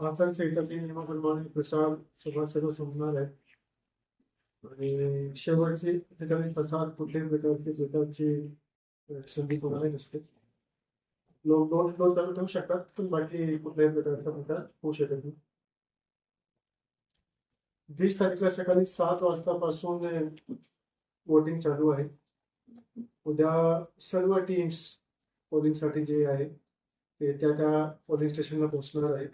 आचारसंहिताचे नियमाप्रमाणे प्रसार सभा सर्व संपणार आहे आणि शेवटचे त्याच्यामध्ये प्रसार कुठल्याही प्रकारचे प्रकारची संधी कोणाला नसते. लोक दोन दोन चालू ठेवू शकतात पण बाकी कुठल्याही प्रकारचा प्रकार होऊ शकत नाही. वीस तारखेला सकाळी सात वाजतापासून वोटिंग चालू आहे. उद्या सर्व टीम्स पोलिंगसाठी जे आहे ते त्या त्या पोलिंग स्टेशनला पोहोचणार आहेत.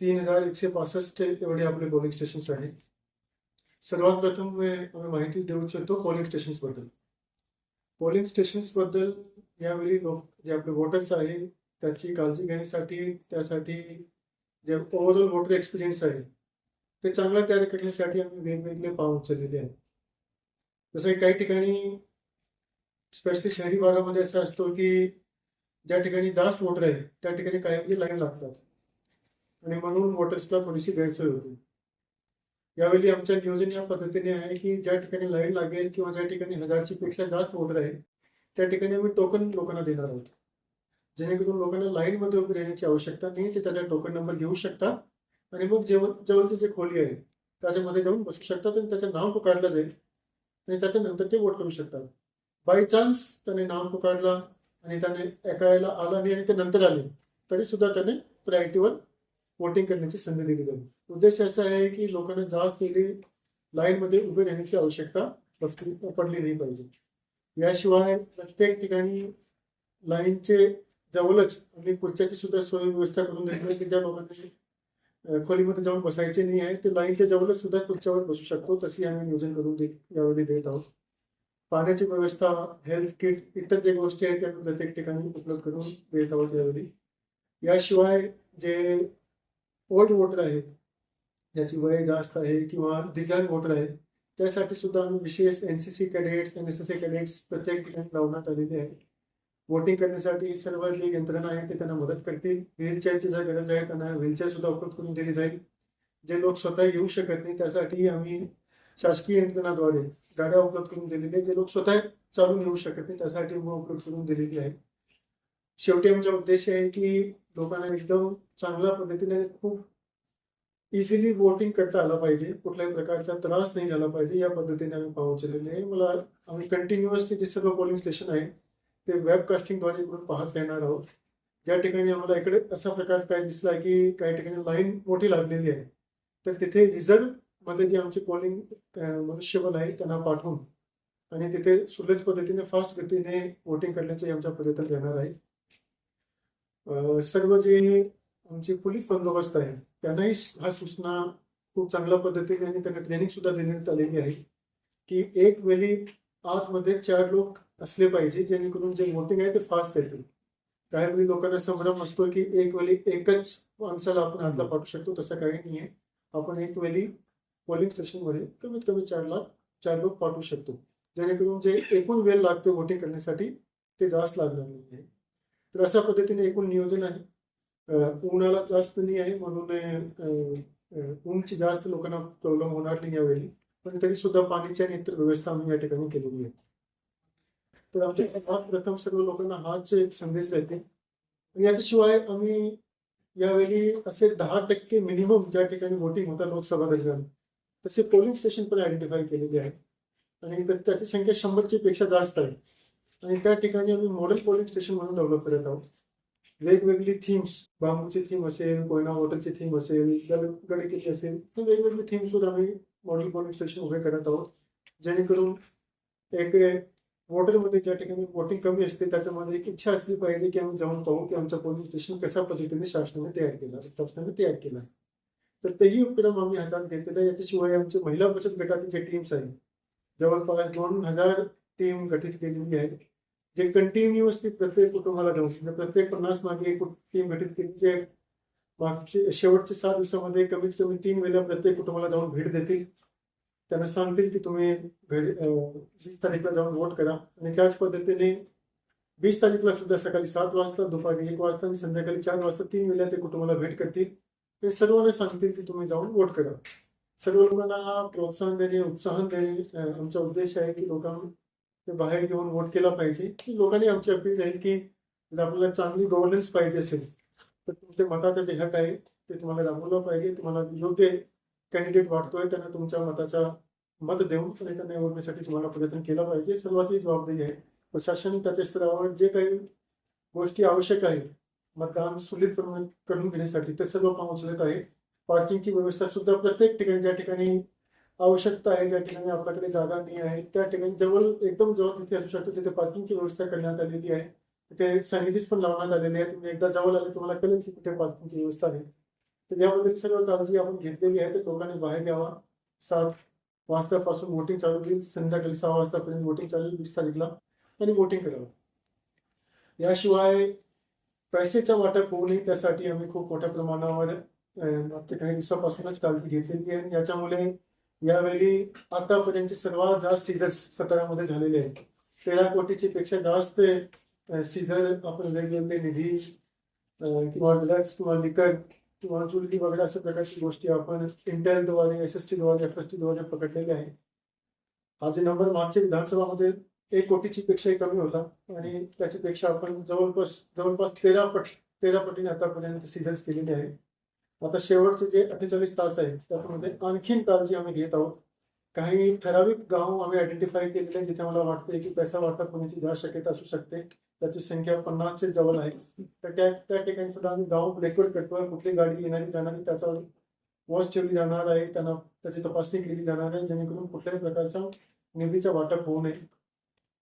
तीन हजार एकशे पासष्ट एवढे आपले पोलिंग स्टेशन्स आहेत. सर्वात प्रथम आम्ही माहिती देऊ इच्छितो पोलिंग स्टेशन्सबद्दल पोलिंग स्टेशन्सबद्दल यावेळी जे आपले वोटर्स आहे त्याची काळजी घेण्यासाठी त्यासाठी जे ओव्हरऑल वोटर एक्सपिरियन्स आहे ते चांगलं तयार करण्यासाठी आम्ही वेगवेगळे पाव उचललेले आहेत. जसं काही ठिकाणी स्पेशली शहरी भागामध्ये असं असतो की ज्या ठिकाणी जास्त वोटर आहे त्या ठिकाणी काही म्हणजे लाईन लागतात. आणि म्हणून वोटर्सला थोडीशी गैरसोय होती. यावेळी आमच्या नियोजन या पद्धतीने आहे की ज्या ठिकाणी लाईन लागेल किंवा ज्या ठिकाणी हजारची पेक्षा जास्त वोटर आहे त्या ठिकाणी आम्ही टोकन लोकांना देणार आहोत. जेणेकरून लोकांना लाईनमध्ये उभे राहण्याची आवश्यकता नाही ते त्याचा टोकन नंबर घेऊ शकता आणि मग जेव जवळची जे खोली आहे त्याच्यामध्ये जाऊन बसू शकतात आणि त्याचं नाव पुकारलं जाईल आणि त्याच्यानंतर ते वोट करू शकतात. बाय चान्स त्याने नाव पुकारला आणि त्याने ऐकायला आला नाही आणि ते नंतर आले तरी सुद्धा त्याने प्रायोरिटीवर वोटिंग करण्याची संधी दिली जाईल उद्देश असा आहे की लोकांना जास्त वेळी लाईनमध्ये उभे राहण्याची आवश्यकता बसली पडली नाही पाहिजे. याशिवाय प्रत्येक ठिकाणी लाईनचे जवळच आणि खुर्च्याची सुद्धा सोय व्यवस्था करून दिली की ज्या लोकांनी खोलीमध्ये जाऊन बसायचे नाही आहे ते लाईनच्या जवळच सुद्धा खुर्च्यावर बसू शकतो. तशी आम्ही नियोजन करून दे यावेळी देत आहोत. पाण्याची व्यवस्था हेल्थ किट इतर जे गोष्टी आहेत त्या प्रत्येक ठिकाणी उपलब्ध करून देत आहोत यावेळी. याशिवाय जे ओल्ड वोटर आहेत ज्याची वय जास्त आहे किंवा दिव्यांग वोटर आहेत त्यासाठी सुद्धा आम्ही विशेष N C C cadets N S S A cadets प्रत्येक ठिकाणी लावण्यात आलेले आहे. वोटिंग करण्यासाठी सर्व जी यंत्रणा आहे ते त्यांना मदत करतील. व्हीलचेअरची जर गरज आहे त्यांना व्हीलचेअर सुद्धा उपलब्ध करून दिली जाईल. जे लोक स्वतः येऊ शकत नाही त्यासाठी आम्ही शासकीय यंत्रणाद्वारे गाड्या उपलब्ध करून दिलेल्या आहे जे लोक स्वतः चालून येऊ शकत नाही त्यासाठी उपलब्ध करून दिलेली आहे. शेवटी आमचा उद्देश आहे की लोकांना एकदम चांगल्या पद्धतीने खूप इझिली वोटिंग करता आलं पाहिजे. कुठल्याही प्रकारचा त्रास नाही झाला पाहिजे. या पद्धतीने आम्ही पोहोचलेले आहे. मला आम्ही कंटिन्युअसली जे सर्व पोलिंग स्टेशन आहे ते वेबकास्टिंगद्वारे इकडून पाहत राहणार आहोत. ज्या ठिकाणी आम्हाला इकडे असा प्रकार काय दिसला की काही ठिकाणी लाईन मोठी लागलेली आहे तर तिथे रिझर्वमध्ये जे आमची पोलिंग मनुष्यबल आहे त्यांना पाठवून आणि तिथे सुलभ पद्धतीने फास्ट गतीने वोटिंग करण्याचं आमच्या प्रयत्न राहणार आहे. सर्व जे आमचे पोलीस बंदोबस्त आहे. त्यांनाही हा सूचना खूप चांगल्या पद्धतीने आणि त्यांना ट्रेनिंग सुद्धा देण्यात आलेली आहे की एक वेळी आतमध्ये चार लोक असले पाहिजे जेणेकरून जे वोटिंग आहे ते फास्ट येतील. त्यावेळी लोकांना संभ्रम असतो की एक वेळी एकच माणसाला आपण हातला पाठवू शकतो तसं काही नाही आहे. आपण एक वेळी पोलिंग स्टेशनमध्ये कमीत कमी चार लाख चार लोक पाठवू शकतो. जेणेकरून जे एकूण वेळ लागतो वोटिंग करण्यासाठी ते जास्त लागणार नाही आहे तर अशा पद्धतीने एकूण नियोजन आहे. अं, उन्हाळा जास्त नाही आहे म्हणून ऊनची जास्त लोकांना प्रॉब्लेम होणार नाही यावेळी. पण तरी सुद्धा पाण्याची आणि इतर व्यवस्था आम्ही या ठिकाणी केलेली आहे. तर आमच्या सर्वात प्रथम सर्व लोकांना हाच एक संदेश राहते आणि याच्याशिवाय आम्ही यावेळी असे दहा टक्के मिनिमम ज्या ठिकाणी वोटिंग होता लोकसभा दरम्यान तसे पोलिंग स्टेशन पण आयडेंटिफाय केलेले आहेत. आणि त्याची संख्या शंभरची पेक्षा जास्त आहे. आणि त्या ठिकाणी आम्ही मॉडेल पोलिंग स्टेशन म्हणून डेव्हलप करत आहोत. वेगवेगळी थीम्स बांबूची थीम असेल कोयना वॉटरची थीम असेल गड गडकिल्ली असेल तर वेगवेगळे थीम सुद्धा आम्ही मॉडेल पोलिंग स्टेशन उभे करत आहोत. जेणेकरून एक वॉटरमध्ये ज्या ठिकाणी वोटिंग कमी असते त्याच्यामध्ये एक इच्छा असली पाहिजे की आम्ही जाऊन पाहू की आमचं पोलिंग स्टेशन कशा पद्धतीने शासनाने तयार केलं शासनाने तयार केलं तर तेही उपक्रम आम्ही हातात घेतलेला आहे. याच्याशिवाय आमचे महिला बचत गटाचे जे टीम्स आहेत जवळपास दोन हजार टीम गठीत केलेली आहे जे कंटिन्युअसली प्रत्येक कुटुंबाला जाऊन म्हणजे प्रत्येक पन्नास मागे एक टीम भेटत केली जे मागचे शेवटचे सात दिवसामध्ये कमीत कमी तीन वेळेला प्रत्येक कुटुंबाला जाऊन भेट देतील. त्यांना सांगतील की तुम्ही घरी वीस तारीखला जाऊन वोट करा. आणि त्याच पद्धतीने वीस तारीखला सुद्धा सकाळी सात वाजता दुपारी एक वाजता आणि संध्याकाळी चार वाजता तीन वेळेला ते कुटुंबाला भेट करतील. ते सर्वांना सांगतील की तुम्ही जाऊन वोट करा. सर्व लोकांना प्रोत्साहन देणे उत्साहन देणे आमचा उद्देश आहे की लोकांना ते बाहेर घेऊन वोट केला पाहिजे. की लोकांनी आमची अपील राहील की जर आपल्याला चांगली गव्हर्नन्स पाहिजे असेल तर तुमच्या मताचा जे हक आहे ते तुम्हाला राबवलं पाहिजे. तुम्हाला योग्य कॅन्डिडेट वाटतोय त्यांना तुमच्या मताचा मत देऊन त्यांना निवडण्यासाठी तुम्हाला प्रयत्न केला पाहिजे. सर्वांची जबाबदारी आहे. प्रशासन त्याच्या स्तरावर जे काही गोष्टी आवश्यक आहे मतदान सुलभप्रमाणे करून घेण्यासाठी ते सर्व काम उचलत आहे पार्किंगची व्यवस्था सुद्धा प्रत्येक ठिकाणी ज्या ठिकाणी आवश्यकता आहे ज्या ठिकाणी आपल्याकडे जागा नाही आहे त्या ठिकाणी जवळ एकदम जवळ तिथे असू शकतो तिथे पार्किंगची व्यवस्था करण्यात आलेली आहे. तिथे सॅनिटीज पण लावण्यात आलेले आहे तुम्ही एकदा जवळ आले तुम्हाला कळेल की कुठे पार्किंगची व्यवस्था आहे. तर याबद्दल सर्व काळजी आपण घेतलेली आहे. तर लोकांनी बाहेर यावा. सात वाजतापासून वोटिंग चालू होईल. संध्याकाळी सहा वाजतापर्यंत वोटिंग चालू होईल. वीस तारीखला. आणि वोटिंग करावं. याशिवाय पैशाचं वाटप होऊ नये. त्यासाठी आम्ही खूप मोठ्या प्रमाणावर मागच्या काही दिवसापासूनच काळजी घेतलेली आहे. आणि याच्यामुळे यावेळी आतापर्यंतचे सर्वात जास्त सीझर सतरामध्ये झालेले आहेत. तेरा कोटीची पेक्षा जास्त सीझर आपण वेगवेगळे निधी किंवा ड्रग्स किंवा लिकर किंवा चुलटी वगैरे अशा प्रकारची गोष्टी आपण इंटेलद्वारे एस एस टीद्वारे एफ एस टीद्वारे पकडलेले आहे हा जे नंबर मागच्या विधानसभामध्ये एक कोटीची पेक्षाही कमी होता आणि त्याच्यापेक्षा आपण जवळपास जवळपास तेरा पट तेरा पटीने आतापर्यंत सीझन्स केलेले आहे आता शेवटचे जे अठ्ठेचाळीस तास आहेत त्यामध्ये आणखीन काळजी आम्ही घेत आहोत. काही ठराविक गाव आम्ही आयडेंटिफाय केलेले आहे जिथे मला वाटते की पैसा वाटप होण्याची जास्त शक्यता असू शकते त्याची संख्या पन्नासचे जवळ आहे. तर त्या त्या ठिकाणी सुद्धा आम्ही गाव रेकॉर्ड करतोय कुठली गाडी येणारी जाणारी त्याच्यावर वॉच ठेवली जाणार आहे त्यांना त्याची तपासणी केली जाणार आहे जेणेकरून कुठल्याही प्रकारचा निधीचा वाटप होऊ नये.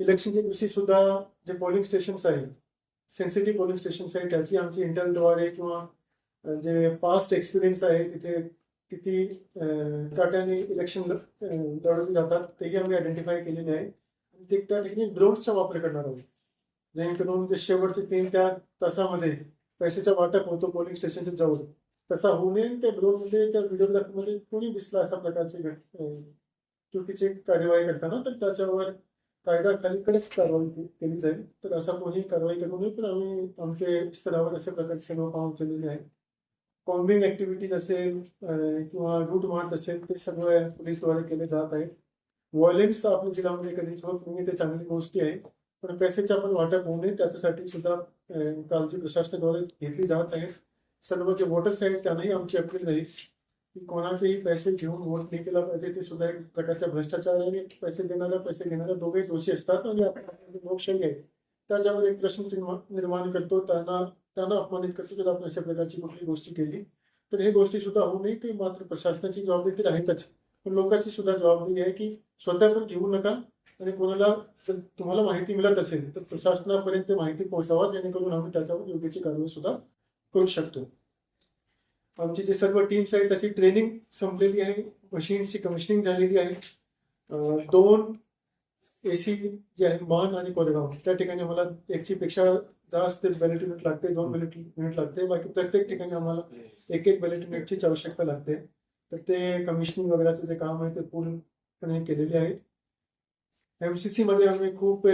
इलेक्शनच्या दिवशी सुद्धा जे पोलिंग स्टेशन्स आहेत सेन्सिटिव्ह पोलिंग स्टेशन्स आहेत त्याची आमची इंटेलद्वारे किंवा जे पास्ट एक्सपिरियन्स आहे तिथे किती काट्याने इलेक्शन लढवले जातात तेही आम्ही आयडेंटिफाय केलेले आहे. आणि ते त्या ठिकाणी ड्रोन्सचा वापर करणार आहोत. जेणेकरून ते शेवटचे तीन त्या तासामध्ये पैशाचा वाटप होतो पोलिंग स्टेशनच्या जवळ. तसा होऊ नये म्हणजे त्या ड्रोनमध्ये त्या व्हिडिओग्राफीमध्ये कोणी दिसला अशा प्रकारचे चुकीची कार्यवाही करताना तर त्याच्यावर कायदा खाली कडक कारवाई केली जाईल. तर असा कोणी कारवाई करू नये पण आम्ही आमच्या स्तरावर अशा प्रकारचे पाहून चाललेले उचललेले आहे. कॉम्बिंग ऍक्टिव्हिटीज असेल किंवा रूट मार्च असेल ते सगळं पोलीसद्वारे केले जात आहे. व्हायलेन्स आपल्या जिल्ह्यामध्ये कधीच होत नाही ते चांगली गोष्टी आहे. पण पैसेच्या आपण वाटप होऊ नये त्याच्यासाठी सुद्धा कालची काळजी प्रशासनाद्वारे घेतली जात आहे. सर्व जे वोटर्स आहेत त्यांनाही आमची अपील राहील की कोणाचेही पैसे घेऊन वोट नाही केला पाहिजे ते सुद्धा एक प्रकारच्या भ्रष्टाचार आहे. आणि पैसे देणारा पैसे घेणारा दोघेही दोषी असतात. आणि आपण लोकशाही आहे. त्याच्यामध्ये एक प्रश्न निर्माण करतो. त्यांना त्यांना अपमानित करतो जर आपण अशा प्रकारची कुठली गोष्टी केली तर हे गोष्टी सुद्धा होऊ नये. ते मात्र प्रशासनाची जबाबदारी तर आहेतच. पण लोकांची सुद्धा जबाबदारी आहे की स्वतः पण घेऊ नका आणि कोणाला जर तुम्हाला माहिती मिळत असेल तर प्रशासनापर्यंत माहिती पोहोचावा जेणेकरून आम्ही त्याच्यावर योग्यची कारवाई सुद्धा करू शकतो. आमची जे सर्व टीम्स आहेत त्याची ट्रेनिंग संपलेली आहे. मशीन्सची कमिशनिंग झालेली आहे. दोन ए सी जे आहे मान आणि कोरेगाव त्या ठिकाणी मला एकची पेक्षा जास्त बॅलेट युनिट लागते दोन बॅलेट युनिट लागते. बाकी प्रत्येक ठिकाणी आम्हाला एक एक बॅलेट युनिटचीच आवश्यकता लागते. तर ते कमिशनिंग वगैरेचं जे काम आहे ते पूर्णपणे केलेले आहे एम सी सी मध्ये आम्ही खूप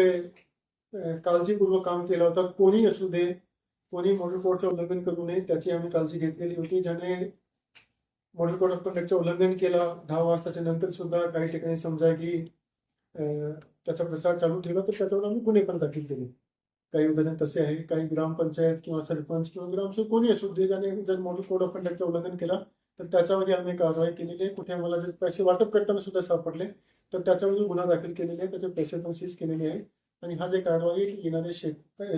काळजीपूर्वक काम केलं होतं. कोणी असू दे कोणी मॉडेल कोडचं उल्लंघन करू नये त्याची आम्ही काळजी घेतलेली होती. ज्याने मॉडेल कोड ऑफ कंडक्टचं उल्लंघन केलं दहा वाजताच्या नंतर सुद्धा काही ठिकाणी समजा की त्याचा प्रचार चालू ठेवला तर त्याच्यावर आम्ही गुन्हे पण दाखल केले. काही उदाहरण तसे आहे काही ग्रामपंचायत किंवा सरपंच किंवा ग्रामसेवक कोणी असू दे ज्याने जर मॉडेल कोड ऑफ कंडक्टचं उल्लंघन केलं तर त्याच्यामध्ये आम्ही कारवाई केलेली आहे. कुठे आम्हाला जर पैसे वाटप करताना सुद्धा सापडले तर त्याच्यामध्ये गुन्हा दाखल केलेले आहे त्याचे पैसे पण सीज केलेले आहे. आणि हा जे कारवाई येणारे शे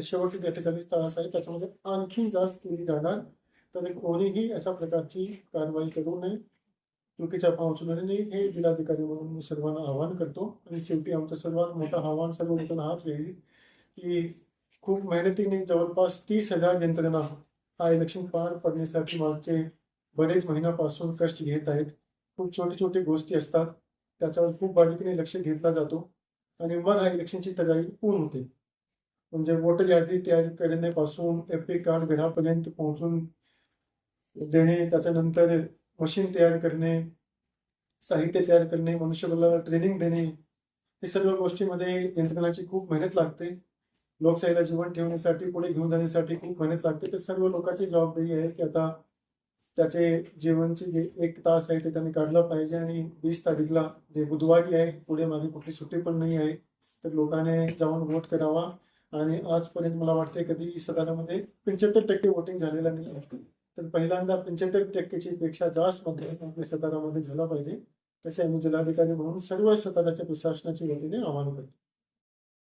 शेवटचे अठ्ठेचाळीस तास आहे त्याच्यामध्ये आणखीन जास्त केली जाणार. तर कोणीही अशा प्रकारची कारवाई करू नये. चुकीच्या पावचू नाही हे जिल्हाधिकारी म्हणून मी सर्वांना आवाहन करतो. आणि शेवटी आमचं सर्वात मोठं आव्हान सर्व लोकांना हाच येईल की खूप मेहनतीने जवळपास तीस हजार यंत्रणा हा इलेक्शन पार पडण्यासाठी मागचे बरेच महिन्यापासून कष्ट घेत आहेत. खूप छोटे छोटे गोष्टी असतात. त्याच्यावर खूप बारीकीने लक्ष घेतला जातो. आणि मग हा इलेक्शनची तयारी पूर्ण होते. म्हणजे वोटर यादी तयार करण्यापासून एफ पी कार्ड घरापर्यंत पोहोचून देणे त्याच्यानंतर मशीन तयार करणे साहित्य तयार करणे मनुष्यबळाला ट्रेनिंग देणे हे सर्व गोष्टीमध्ये यंत्रणाची खूप मेहनत लागते. लोकशाहीला जीवन ठेवण्यासाठी पुढे घेऊन जाण्यासाठी खूप मेहनत लागते. तर सर्व लोकांची जबाबदारी आहे की आता त्याचे जीवनचे जे एक तास आहे ते त्यांनी काढलं पाहिजे आणि वीस तारीखला जे बुधवारी आहे पुढे मागे कुठली सुट्टी पण नाही आहे तर लोकांनी जाऊन वोट करावा. आणि आजपर्यंत मला वाटते कधी सदारामध्ये पंच्याहत्तर टक्के वोटिंग झालेलं नाही आहे. तर पहिल्यांदा पंच्याहत्तर टक्केची पेक्षा जास्त मतदान आपल्या झाला पाहिजे. तसे आम्ही जिल्हाधिकारी म्हणून सर्व सताराच्या प्रशासनाच्या वतीने आवाहन करतो.